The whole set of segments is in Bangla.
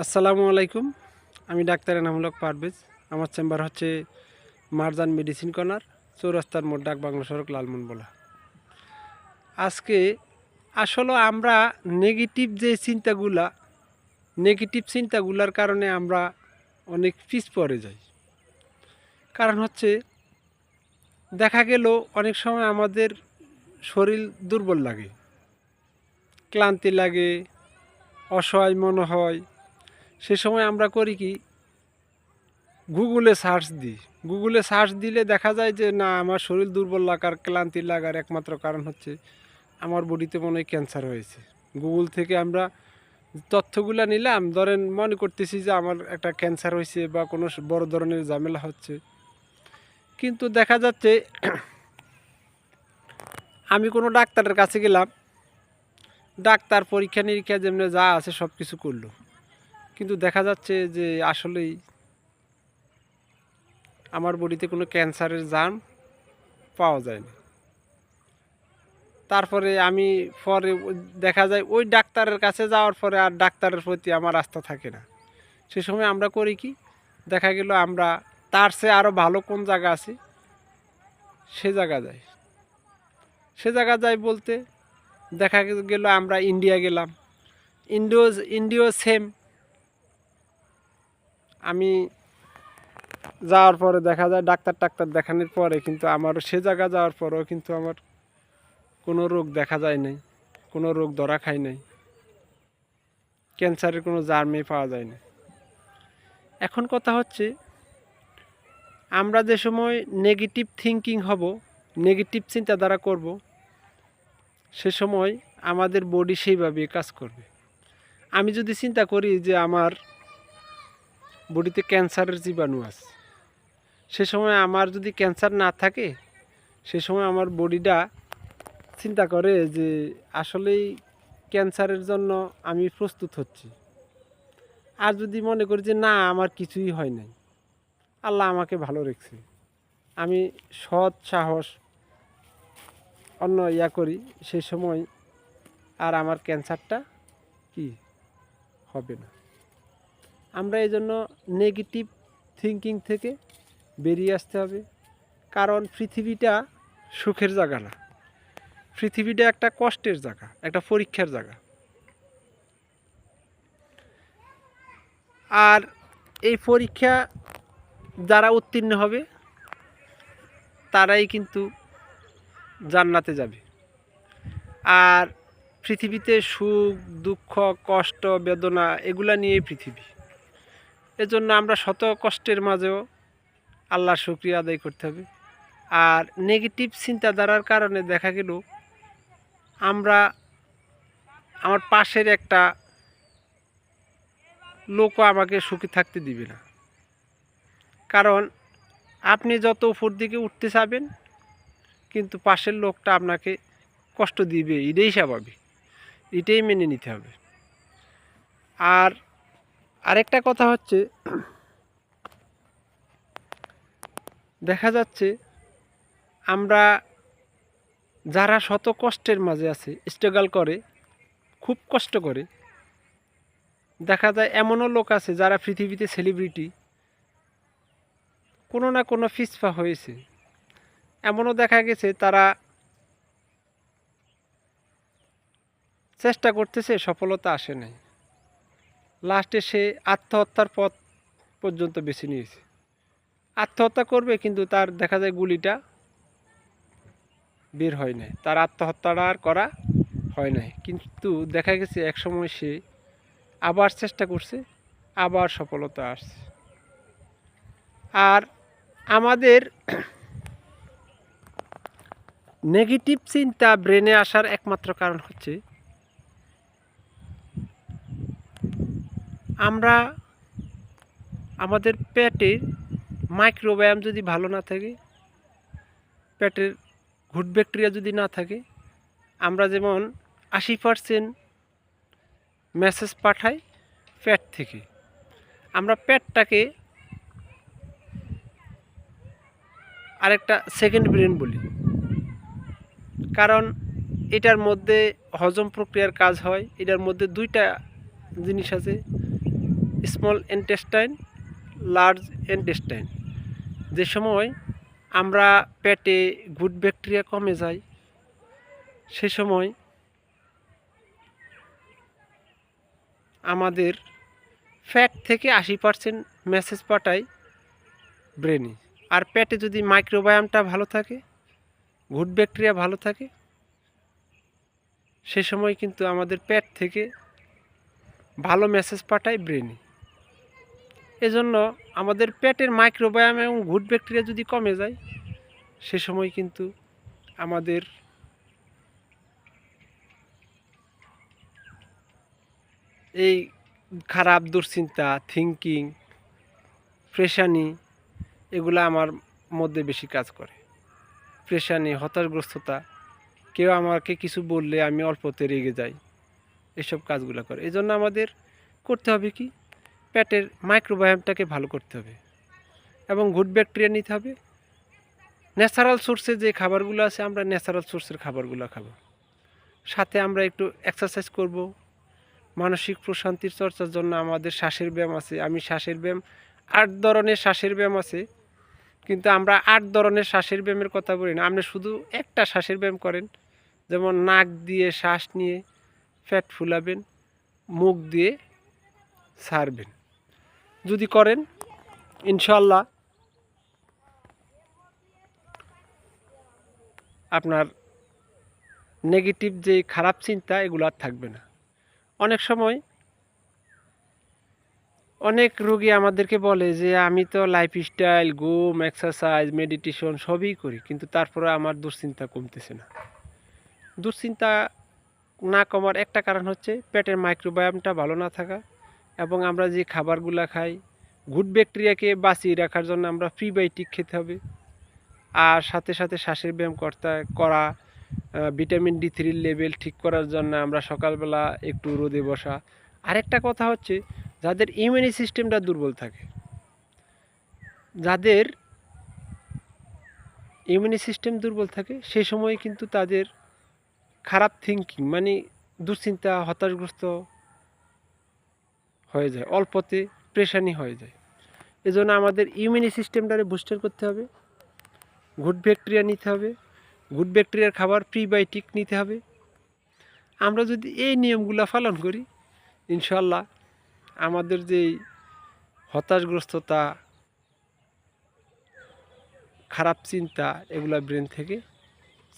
আসসালামু আলাইকুম। আমি ডাক্তার এনামূলক পারভেজ। আমার চেম্বার হচ্ছে মারজান মেডিসিন কর্নার, চৌরাস্তার মোড়, ডাক বাংলা সড়ক লালমন বলা আজকে আসলে আমরা নেগেটিভ যে চিন্তাগুলা নেগেটিভ চিন্তাগুলার কারণে আমরা অনেক পিছ পড়ে যাই। কারণ হচ্ছে, দেখা গেল অনেক সময় আমাদের শরীর দুর্বল লাগে। ক্লান্তি লাগে, অসহায় মনে হয় সে সময় আমরা করি কি? গুগলে সার্চ দিই। গুগলে সার্চ দিলে দেখা যায় যে, না, আমার শরীর দুর্বল লাগার, ক্লান্তি লাগার একমাত্র কারণ হচ্ছে আমার বডিতে মনে হয় ক্যান্সার হয়েছে। গুগল থেকে আমরা তথ্যগুলো নিলাম। ধরেন মনে করতেছি যে, আমার একটা ক্যান্সার হয়েছে বা কোনো বড় ধরনের ঝামেলা হচ্ছে। কিন্তু দেখা যাচ্ছে আমি কোনো ডাক্তারের কাছে গেলাম। ডাক্তার পরীক্ষা নিরীক্ষা যেমনি যা আছে সব কিছু করল। কিন্তু দেখা যাচ্ছে যে আসলেই আমার বডিতে কোনো ক্যান্সারের জার্ম পাওয়া যায় না তারপরে আমি পরে দেখা যায় ওই ডাক্তারের কাছে যাওয়ার পরে আর ডাক্তারের প্রতি আমার আস্থা থাকে না। সে সময় আমরা করি কি, দেখা গেল আমরা তার চেয়ে আরও ভালো কোন জায়গা আছে? সে জায়গা যাই সে জায়গা যাই বলতে দেখা গেল আমরা ইন্ডিয়া গেলাম। ইন্ডিও ইন্ডিও সেম আমি যাওয়ার পরে দেখা যায় ডাক্তার টাক্তার দেখানোর পরে কিন্তু আমার সে জায়গা যাওয়ার পরেও কিন্তু আমার কোনো রোগ দেখা যায় নাই, কোনো রোগ ধরা খাই নাই। ক্যান্সারের কোনো জার্মে পাওয়া যায় না এখন কথা হচ্ছে, আমরা যে সময় নেগেটিভ থিঙ্কিং হব নেগেটিভ চিন্তাধারা করব, সে সময় আমাদের বডি সেইভাবে কাজ করবে। আমি যদি চিন্তা করি যে আমার বডিতে ক্যান্সারের জীবাণু আছে। সে সময় আমার যদি ক্যান্সার না থাকে, সে সময় আমার বডিটা চিন্তা করে যে আসলেই ক্যান্সারের জন্য আমি প্রস্তুত হচ্ছি। আর যদি মনে করি যে না, আমার কিছুই হয় নাই, আল্লাহ আমাকে ভালো রেখেছে। আমি সৎ সাহস, অন্য ইয়া করি সেই সময় আর আমার ক্যান্সারটা কি? হবে না। আমরা এই জন্য নেগেটিভ থিঙ্কিং থেকে বেরিয়ে আসতে হবে। কারণ পৃথিবীটা সুখের জায়গা না। পৃথিবীটা একটা কষ্টের জায়গা, একটা পরীক্ষার জায়গা। আর এই পরীক্ষা যারা উত্তীর্ণ হবে, তারাই কিন্তু জান্নাতে যাবে। আর পৃথিবীতে সুখ, দুঃখ, কষ্ট, বেদনা, এগুলা নিয়েই পৃথিবী। এজন্য আমরা শত কষ্টের মাঝেও আল্লাহর শুক্রিয়া আদায় করতে হবে। আর নেগেটিভ চিন্তাধারার কারণে দেখা গেল, আমরা আমার পাশের একটা লোকও আমাকে সুখী থাকতে দিবে না। কারণ আপনি যত উপর দিকে উঠতে চাবেন, কিন্তু পাশের লোকটা আপনাকে কষ্ট দিবে, এটাই স্বাভাবিক, এটাই মেনে নিতে হবে। আর আরেকটা কথা হচ্ছে, দেখা যাচ্ছে আমরা যারা শত কষ্টের মাঝে আছে স্ট্রাগল করে, খুব কষ্ট করে, দেখা যায় এমনও লোক আছে যারা পৃথিবীতে সেলিব্রিটি কোনো না কোনো ফিসফা হয়েছে। এমনও দেখা গেছে তারা চেষ্টা করতেছে সফলতা আসে নাই। লাস্টে সে আত্মহত্যার পথ পর্যন্ত বেছে নিয়েছে। আত্মহত্যা করবে কিন্তু তার দেখা যায় গুলিটা বের হয় নাই। তার আত্মহত্যাটা আর করা হয় নাই। কিন্তু দেখা গেছে একসময় সে আবার চেষ্টা করছে, আবার সফলতা আসছে। আর আমাদের নেগেটিভ চিন্তা ব্রেনে আসার একমাত্র কারণ হচ্ছে আমরা আমাদের পেটের মাইক্রোবায়াম যদি ভালো না থাকে, পেটের গুড ব্যাকটেরিয়া যদি না থাকে, আমরা যেমন আশি পারসেন্ট মেসেজ পাঠাই পেট থেকে। আমরা পেটটাকে আরেকটা সেকেন্ড ব্রেন বলি। কারণ এটার মধ্যে হজম প্রক্রিয়ার কাজ হয়, এটার মধ্যে দুইটা জিনিস আছে। Small intestine, large intestine. যে সময় আমরা পেটে গুড ব্যাকটেরিয়া কমে যায়, সে সময় আমাদের ফ্যাট থেকে আশি পার্সেন্ট মেসেজ পাঠায় ব্রেনে। আর পেটে যদি মাইক্রোবায়ামটা ভালো থাকে, গুড ব্যাকটেরিয়া ভালো থাকে, সে সময় কিন্তু আমাদের পেট থেকে ভালো মেসেজ পাঠায় ব্রেনে। এজন্য আমাদের পেটের মাইক্রোবায়াম এবং গুড ব্যাকটেরিয়া যদি কমে যায়, সে সময় কিন্তু আমাদের এই খারাপ দুশ্চিন্তা থিঙ্কিং প্রেশানি এগুলো আমার মধ্যে বেশি কাজ করে। প্রেশানি হতাশগ্রস্ততা, কেউ আমাকে কিছু বললে আমি অল্পতে রেগে যাই, এসব কাজগুলো করে। এই আমাদের করতে হবে কি? পেটের মাইক্রোবায়ামটাকে ভালো করতে হবে এবং গুড ব্যাকটেরিয়া নিতে হবে। ন্যাচারাল সোর্সে যে খাবারগুলো আছে, আমরা ন্যাচারাল সোর্সের খাবারগুলো খাব। সাথে আমরা একটু এক্সারসাইজ করব। মানসিক প্রশান্তির চর্চার জন্য আমাদের শ্বাসের ব্যায়াম আছে। আমি শ্বাসের ব্যায়াম, আট ধরনের শ্বাসের ব্যায়াম আছে। কিন্তু আমরা আট ধরনের শ্বাসের ব্যায়ামের কথা বলি না। আপনি শুধু একটা শ্বাসের ব্যায়াম করেন। যেমন নাক দিয়ে শ্বাস নিয়ে ফ্যাট ফুলাবেন, মুখ দিয়ে ছাড়বেন যদি করেন ইনশাল্লাহ আপনার নেগেটিভ যে খারাপ চিন্তা, এগুলো আর থাকবে না। অনেক সময় অনেক রোগী আমাদেরকে বলে যে, আমি তো লাইফস্টাইল ঘুম এক্সারসাইজ মেডিটেশন সবই করি, কিন্তু তারপরে আমার দুশ্চিন্তা কমতেছে না। দুশ্চিন্তা না কমার একটা কারণ হচ্ছে, পেটের মাইক্রোবায়ামটা ভালো না থাকা। এবং আমরা যে খাবারগুলো খাই গুড ব্যাকটেরিয়াকে বাঁচিয়ে রাখার জন্য আমরা প্রিবায়োটিক খেতে হবে। আর সাথে সাথে শ্বাসের ব্যায়াম করতে করা ভিটামিন ডি থ্রির লেভেল ঠিক করার জন্য আমরা সকালবেলা একটু রোদে বসা। আরেকটা কথা হচ্ছে, যাদের ইমিউনি সিস্টেমটা দুর্বল থাকে, যাদের ইমিউনি সিস্টেম দুর্বল থাকে সেই সময় কিন্তু তাদের খারাপ থিঙ্কিং মানে দুশ্চিন্তা, হতাশগ্রস্ত হয়ে যায়, অল্পতে প্রেশানি হয়ে যায়। এজন্য আমাদের ইমিউনি সিস্টেমটারে বুস্টার করতে হবে গুড ব্যাকটেরিয়া নিতে হবে গুড ব্যাকটেরিয়ার খাবার প্রিবায়োটিক নিতে হবে। আমরা যদি এই নিয়মগুলো পালন করি ইনশাল্লাহ আমাদের যেই হতাশগ্রস্ততা, খারাপ চিন্তা এগুলা ব্রেন থেকে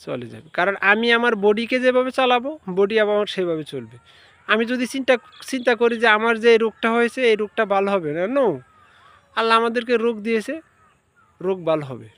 চলে যাবে। কারণ আমি আমার বডিকে যেভাবে চালাবো বডি আমার সেভাবে চলবে। আমি যদি চিন্তা চিন্তা করি যে আমার যে রোগটা হয়েছে, এই রোগটা ভালো হবে না নো আল্লাহ আমাদেরকে রোগ দিয়েছে, রোগ ভালো হবে।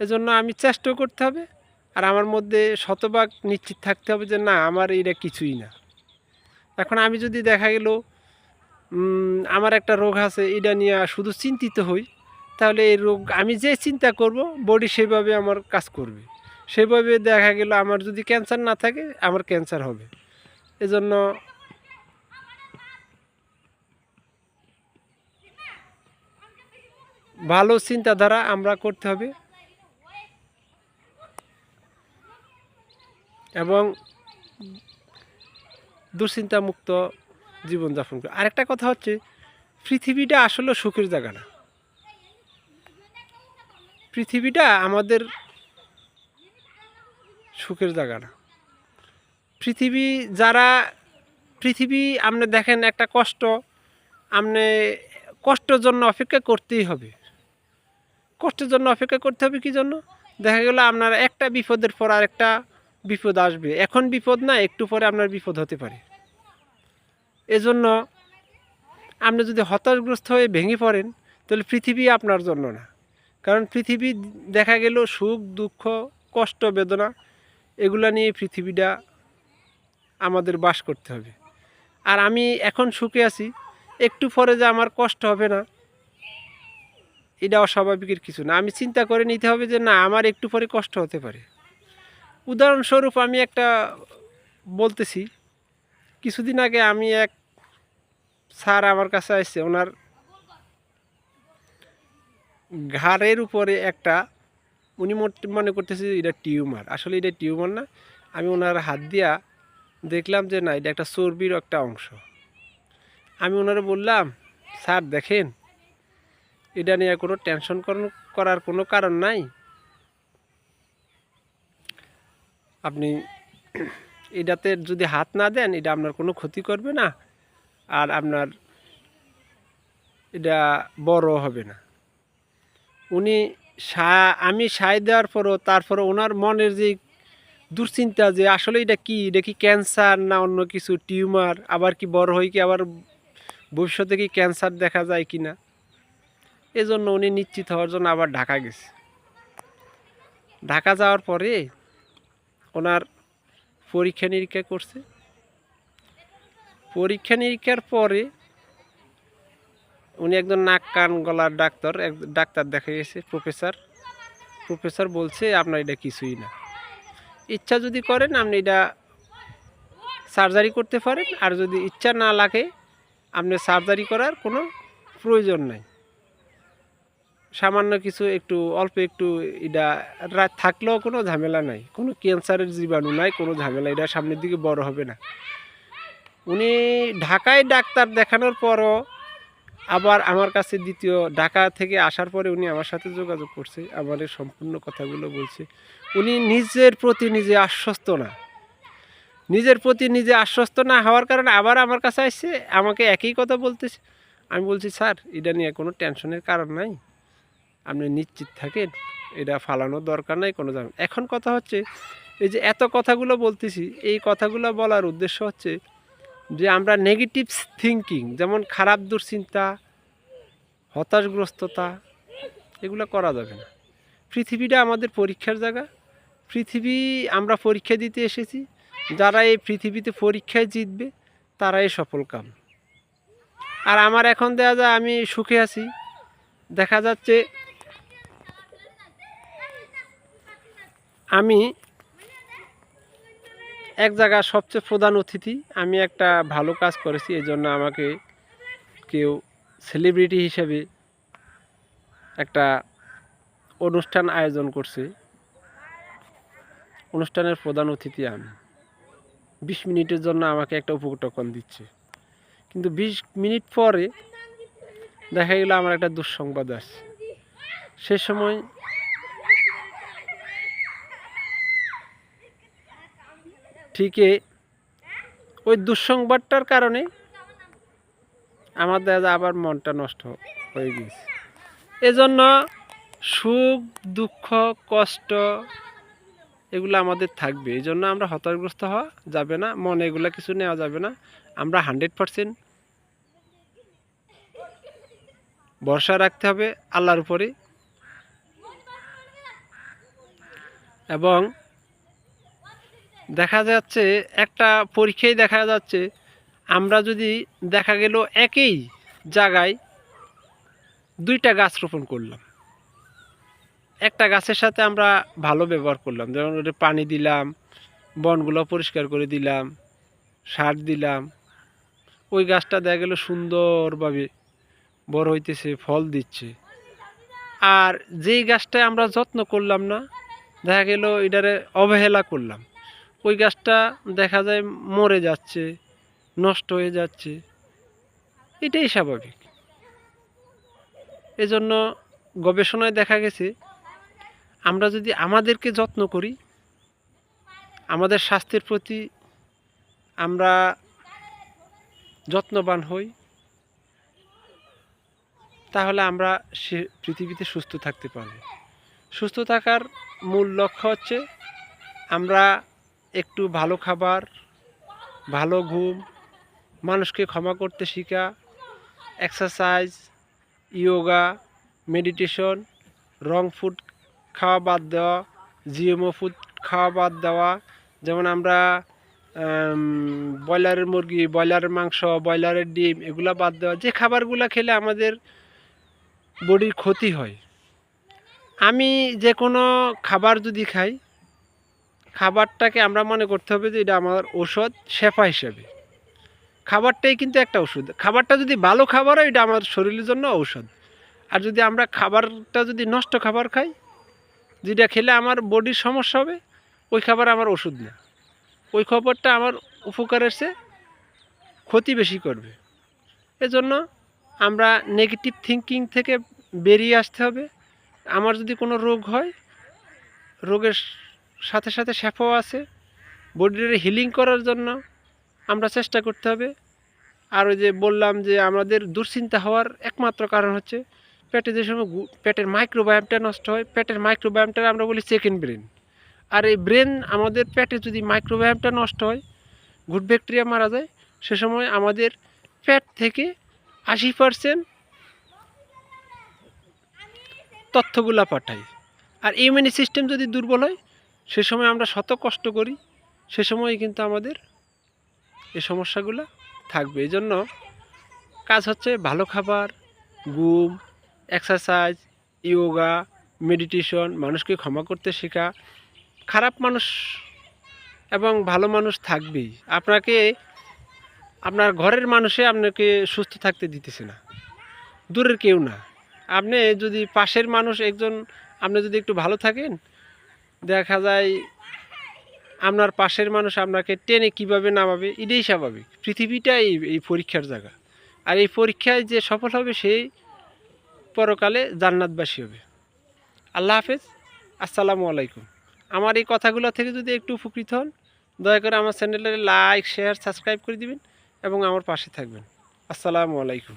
এজন্য আমি চেষ্টাও করতে হবে, আর আমার মধ্যে শতভাগ নিশ্চিত থাকতে হবে যে না, আমার এটা কিছুই না। এখন আমি যদি দেখা গেল আমার একটা রোগ আছে এটা নিয়ে শুধু চিন্তিত হই, তাহলে এই রোগ, আমি যে চিন্তা করব বডি সেভাবে আমার কাজ করবে। সেভাবে দেখা গেল, আমার যদি ক্যান্সার না থাকে, আমার ক্যান্সার হবে। এজন্য ভালো চিন্তাধারা আমরা করতে হবে। এবং দুশ্চিন্তা মুক্ত জীবনযাপন করে আরেকটা কথা হচ্ছে, পৃথিবীটা আসলে সুখের জায়গা না। পৃথিবীটা আমাদের সুখের জায়গা না। পৃথিবী যারা, পৃথিবী আপনি দেখেন একটা কষ্ট আপনি কষ্টের জন্য অপেক্ষা করতেই হবে। কষ্টের জন্য অপেক্ষা করতে হবে কি জন্য? দেখা গেল আপনার একটা বিপদের পর আর একটা বিপদ আসবে। এখন বিপদ না, একটু পরে আপনার বিপদ হতে পারে। এজন্য আপনি যদি হতাশগ্রস্ত হয়ে ভেঙে পড়েন, তাহলে পৃথিবী আপনার জন্য না। কারণ পৃথিবী দেখা গেল সুখ, দুঃখ, কষ্ট, বেদনা, এগুলা নিয়ে পৃথিবীটা আমাদের বাস করতে হবে। আর আমি এখন সুখে আছি, একটু পরে যে আমার কষ্ট হবে না, এটা অস্বাভাবিকের কিছু না। আমি চিন্তা করে নিতে হবে যে না, আমার একটু পরে কষ্ট হতে পারে। উদাহরণস্বরূপ আমি একটা বলতেছি, কিছুদিন আগে আমি এক স্যার আমার কাছে আসছে ওনার ঘাড়ের উপরে একটা, উনি মনে করতেছে এটা টিউমার। আসলে এটা টিউমার না, আমি ওনার হাত দিয়া দেখলাম যে না, এটা একটা চর্বির একটা অংশ। আমি ওনারে বললাম, স্যার, দেখেন, এটা নিয়ে কোনো টেনশন করার- কোনো কারণ নাই। আপনি এটাতে যদি হাত না দেন, এটা আপনার কোনো ক্ষতি করবে না, আর আপনার এটা বড় হবে না। উনি সা, আমি সায় দেওয়ার পরও তারপরে ওনার মনের যে দুশ্চিন্তা যে আসলে এটা কি? এটা কি ক্যান্সার না অন্য কিছু টিউমার আবার কি বড় হয় কি আবার ভবিষ্যতে কি ক্যান্সার দেখা যায় কি না? এজন্য উনি নিশ্চিত হওয়ার জন্য আবার ঢাকা গেছে। ঢাকা যাওয়ার পরে ওনার পরীক্ষা নিরীক্ষা করছে। পরীক্ষা নিরীক্ষার পরে উনি একজন নাক কান গলার ডাক্তার, এক ডাক্তার দেখা গেছে প্রফেসর। প্রফেসর বলছে, আপনার এটা কিছুই না। ইচ্ছা যদি করেন, আপনি এটা সার্জারি করতে পারেন। আর যদি ইচ্ছা না লাগে, আপনি সার্জারি করার কোনো প্রয়োজন নাই। সামান্য কিছু একটু, অল্প একটু এটা থাকলেও কোনো ঝামেলা নাই। কোনো ক্যান্সারের জীবাণু নাই, কোনো ঝামেলা, এটা সামনের দিকে বড় হবে না। উনি ঢাকায় ডাক্তার দেখানোর পরও আবার আমার কাছে দ্বিতীয় ঢাকা থেকে আসার পরে উনি আমার সাথে যোগাযোগ করছে, আমার সম্পূর্ণ কথাগুলো বলছে। উনি নিজের প্রতি নিজে আশ্বস্ত না। নিজের প্রতি নিজে আশ্বস্ত না হওয়ার কারণে আবার আমার কাছে আসছে, আমাকে একই কথা বলতেছে। আমি বলছি, স্যার, এটা নিয়ে কোনো টেনশনের কারণ নাই। আপনি নিশ্চিত থাকেন, এটা ফালানোর দরকার নাই, কোনো জামেলা এখন কথা হচ্ছে, এই যে এত কথাগুলো বলতেছি, এই কথাগুলো বলার উদ্দেশ্য হচ্ছে যে আমরা নেগেটিভ থিঙ্কিং যেমন খারাপ দুশ্চিন্তা, হতাশগ্রস্ততা, এগুলো করা যাবে না। পৃথিবীটা আমাদের পরীক্ষার জায়গা। পৃথিবী আমরা পরীক্ষা দিতে এসেছি। যারা এই পৃথিবীতে পরীক্ষায় জিতবে, তারাই সফল কাম। আর আমার এখন দেখা যায়, আমি সুখে আছি। দেখা যাচ্ছে, আমি এক জায়গার সবচেয়ে প্রধান অতিথি, আমি একটা ভালো কাজ করেছি এই জন্য আমাকে কেউ সেলিব্রিটি হিসেবে একটা অনুষ্ঠান আয়োজন করছে। অনুষ্ঠানের প্রধান অতিথি আমি। বিশ মিনিটের জন্য আমাকে একটা উপটোকন দিচ্ছে। কিন্তু বিশ মিনিট পরে দেখা গেলো আমার একটা দুঃসংবাদ আসছে। সে সময় ঠিকই। ওই দুঃসংবাদটার কারণে আমাদের আবার মনটা নষ্ট হয়ে গিয়েছে। এজন্য সুখ, দুঃখ, কষ্ট এগুলো আমাদের থাকবে। এই জন্য আমরা হতাশগ্রস্ত হওয়া যাবে না, মনে এগুলো কিছু নেওয়া যাবে না। আমরা হান্ড্রেড পারসেন্ট ভরসা রাখতে হবে আল্লাহর উপরে। এবং দেখা যাচ্ছে, একটা পরীক্ষায় দেখা যাচ্ছে, আমরা যদি দেখা গেল একই জায়গায় দুইটা গাছ রোপণ করলাম। একটা গাছের সাথে আমরা ভালো ব্যবহার করলাম, যেমন ওটা পানি দিলাম, বনগুলো পরিষ্কার করে দিলাম, সার দিলাম, ওই গাছটা দেখা গেল সুন্দরভাবে বড় হইতেছে, ফল দিচ্ছে। আর যেই গাছটা আমরা যত্ন করলাম না, দেখা গেল এটারে অবহেলা করলাম। ওই গাছটা দেখা যায় মরে যাচ্ছে, নষ্ট হয়ে যাচ্ছে। এটাই স্বাভাবিক। এজন্য গবেষণায় দেখা গেছে, আমরা যদি আমাদেরকে যত্ন করি, আমাদের স্বাস্থ্যের প্রতি আমরা যত্নবান হই, তাহলে আমরা সে পৃথিবীতে সুস্থ থাকতে পারব। সুস্থ থাকার মূল লক্ষ্য হচ্ছে আমরা একটু ভালো খাবার, ভালো ঘুম, মানুষকে ক্ষমা করতে শেখা exercise yoga meditation wrong food খাওয়া বাদ দেওয়া জিএমও ফুড খাওয়া বাদ দেওয়া, যেমন আমরা ব্রয়লারের মুরগি ব্রয়লারের মাংস, ব্রয়লারের ডিম, এগুলো বাদ দেওয়া, যে খাবারগুলো খেলে আমাদের বডির ক্ষতি হয়। আমি যে কোনো খাবার যদি খাই খাবারটাকে আমরা মনে করতে হবে যে এটা আমার ওষুধ শেফা হিসেবে। খাবারটাই কিন্তু একটা ওষুধ খাবারটা যদি ভালো খাবার হয়, এটা আমার শরীরের জন্য ঔষধ। আর যদি আমরা খাবারটা যদি নষ্ট খাবার খাই, যেটা খেলে আমার বডির সমস্যা হবে, ওই খাবার আমার ওষুধ না। ওই খাবারটা আমার উপকারের চেয়ে ক্ষতি বেশি করবে। এজন্য আমরা নেগেটিভ থিঙ্কিং থেকে বেরিয়ে আসতে হবে। আমার যদি কোনো রোগ হয়, রোগের সাথে সাথে শ্যাফও আছে। বডির হিলিং করার জন্য আমরা চেষ্টা করতে হবে। আর ওই যে বললাম যে আমাদের দুশ্চিন্তা হওয়ার একমাত্র কারণ হচ্ছে পেটে যে সময় পেটের মাইক্রোবায়ামটা নষ্ট হয়, পেটের মাইক্রোবায়ামটা আমরা বলি সেকেন্ড ব্রেন আর এই ব্রেন আমাদের পেটে যদি মাইক্রোবায়ামটা নষ্ট হয় গুড ব্যাকটেরিয়া মারা যায়, সে সময় আমাদের পেট থেকে আশি পারসেন্ট তথ্যগুলা পাঠায়। আর ইমিউনি সিস্টেম যদি দুর্বল হয় সে সময় আমরা শত কষ্ট করি, সে সময় কিন্তু আমাদের এই সমস্যাগুলো থাকবে। এই জন্য কাজ হচ্ছে ভালো খাবার, ঘুম এক্সারসাইজ ইয়োগা মেডিটেশন মানুষকে ক্ষমা করতে শেখা। খারাপ মানুষ এবং ভালো মানুষ থাকবেই। আপনাকে, আপনার ঘরের মানুষে আপনাকে সুস্থ থাকতে দিতেছে না। দূরের কেউ না। আপনি যদি পাশের মানুষ একজন, আপনি যদি একটু ভালো থাকেন দেখা যায় আপনার পাশের মানুষ আপনাকে টেনে কীভাবে নামাবে, এটাই স্বাভাবিক। পৃথিবীটাই এই- এই পরীক্ষার জায়গা। আর এই পরীক্ষায় যে সফল হবে সেই পরকালে জান্নাতবাসী হবে। আল্লাহ হাফেজ, আসসালামু আলাইকুম। আমার এই কথাগুলো থেকে যদি একটু উপকৃত হন, দয়া করে আমার চ্যানেলের লাইক, শেয়ার, সাবস্ক্রাইব করে দিবেন এবং আমার পাশে থাকবেন। আসসালামু আলাইকুম।